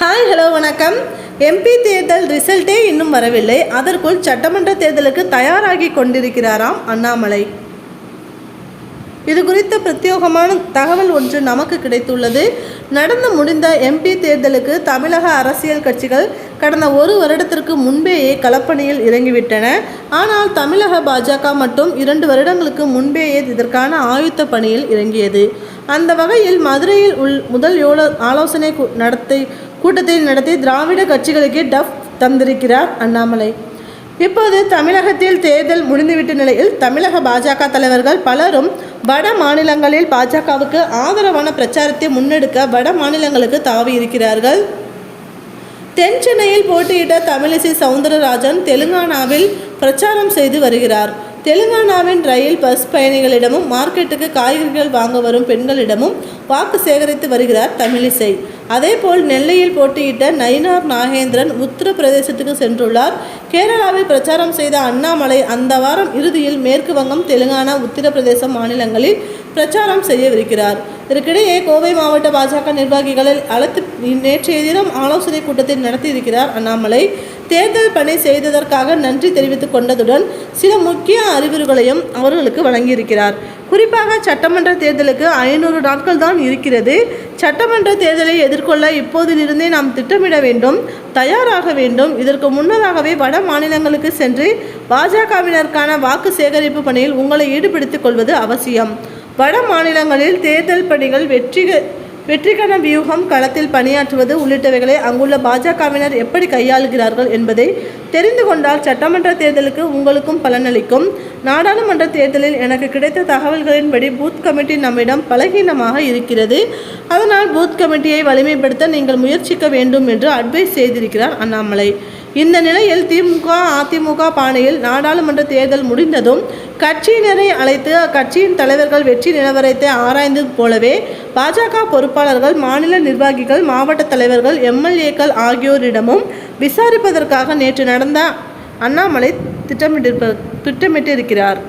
Hi hello வணக்கம். MP தேர்தல் ரிசல்ட்டே இன்னும் வரவில்லை. அதற்குள் சட்டமன்ற தேர்தலுக்கு தயாராகி கொண்டிருக்கிறாராம் அண்ணாமலை. இது குறித்த பிரத்யேகமான தகவல் ஒன்று நமக்கு கிடைத்துள்ளது. நடந்து முடிந்த எம்பி தேர்தலுக்கு தமிழக அரசியல் கட்சிகள் கடந்த ஒரு வருடத்திற்கு முன்பேயே களப்பணியில் இறங்கிவிட்டன. ஆனால் தமிழக பாஜக மட்டும் இரண்டு வருடங்களுக்கு முன்பேயே இதற்கான ஆயுத்த பணியில் இறங்கியது. அந்த வகையில் மதுரையில் உள் முதல் யோலோ ஆலோசனை நடத்தை நடத்தி கூட்டத்தை நடத்தி திராவிட கட்சிகளுக்கு டஃப் தந்திருக்கிறார் அண்ணாமலை. இப்போது தமிழகத்தில் தேர்தல் முடிந்துவிட்ட நிலையில் தமிழக பாஜக தலைவர்கள் பலரும் வட மாநிலங்களில் பாஜகவுக்கு ஆதரவான பிரச்சாரத்தை முன்னெடுக்க வட மாநிலங்களுக்கு தாவி இருக்கிறார்கள். தென் சென்னையில் போட்டியிட்ட தமிழிசை சவுந்தரராஜன் தெலுங்கானாவில் பிரச்சாரம் செய்து வருகிறார். தெலுங்கானாவின் ரயில் பஸ் பயணிகளிடமும் மார்க்கெட்டுக்கு காய்கறிகள் வாங்க வரும் பெண்களிடமும் வாக்கு சேகரித்து வருகிறார் தமிழிசை. அதேபோல் நெல்லையில் போட்டியிட்ட நயினார் நாகேந்திரன் உத்தரப்பிரதேசத்துக்கு சென்றுள்ளார். கேரளாவில் பிரச்சாரம் செய்த அண்ணாமலை அந்த வாரம் இறுதியில் மேற்கு வங்கம் தெலுங்கானா உத்தரப்பிரதேசம் மாநிலங்களில் பிரச்சாரம் செய்யவிருக்கிறார். இதற்கிடையே கோவை மாவட்ட பாஜக நிர்வாகிகளை அழைத்து நேற்றைய தினம் ஆலோசனை கூட்டத்தை நடத்தியிருக்கிறார் அண்ணாமலை. தேர்தல் பணி செய்ததற்காக நன்றி தெரிவித்துக் கொண்டதுடன் சில முக்கிய அறிவுரைகளையும் அவர்களுக்கு வழங்கியிருக்கிறார். குறிப்பாக சட்டமன்ற தேர்தலுக்கு ஐநூறு நாட்கள் தான் இருக்கிறது. சட்டமன்ற தேர்தலை எதிர்கொள்ள இப்போதிலிருந்தே நாம் திட்டமிட வேண்டும் தயாராக வேண்டும். இதற்கு முன்னதாகவே வட மாநிலங்களுக்கு சென்று பாஜகவினருக்கான வாக்கு சேகரிப்பு பணியில் உங்களை ஈடுபடுத்திக் கொள்வது அவசியம். வட மாநிலங்களில் தேர்தல் பணிகள் வெற்றிக வெற்றிக்கான வியூகம் களத்தில் பணியாற்றுவது உள்ளிட்டவைகளை அங்குள்ள பாஜகவினர் எப்படி கையாளுகிறார்கள் என்பதை தெரிந்து கொண்டால் சட்டமன்ற தேர்தலுக்கு உங்களுக்கும் பலனளிக்கும். நாடாளுமன்ற தேர்தலில் எனக்கு கிடைத்த தகவல்களின்படி பூத் கமிட்டி நம்மிடம் பலகீனமாக இருக்கிறது. அதனால் பூத் கமிட்டியை வலிமைப்படுத்த நீங்கள் முயற்சிக்க வேண்டும் என்று அட்வைஸ் செய்திருக்கிறார் அண்ணாமலை. இந்த நிலையில் திமுக அதிமுக பாணியில் நாடாளுமன்ற தேர்தல் முடிந்ததும் கட்சியினரை அழைத்து அக்கட்சியின் தலைவர்கள் வெற்றி நிலவரத்தை ஆராய்ந்தது போலவே பாஜக பொறுப்பாளர்கள் மாநில நிர்வாகிகள் மாவட்ட தலைவர்கள் எம்எல்ஏக்கள் ஆகியோரிடமும் விசாரிப்பதற்காக நேற்று நடந்த அண்ணாமலை திட்டமிட்டிருப்ப திட்டமிட்டிருக்கிறார்.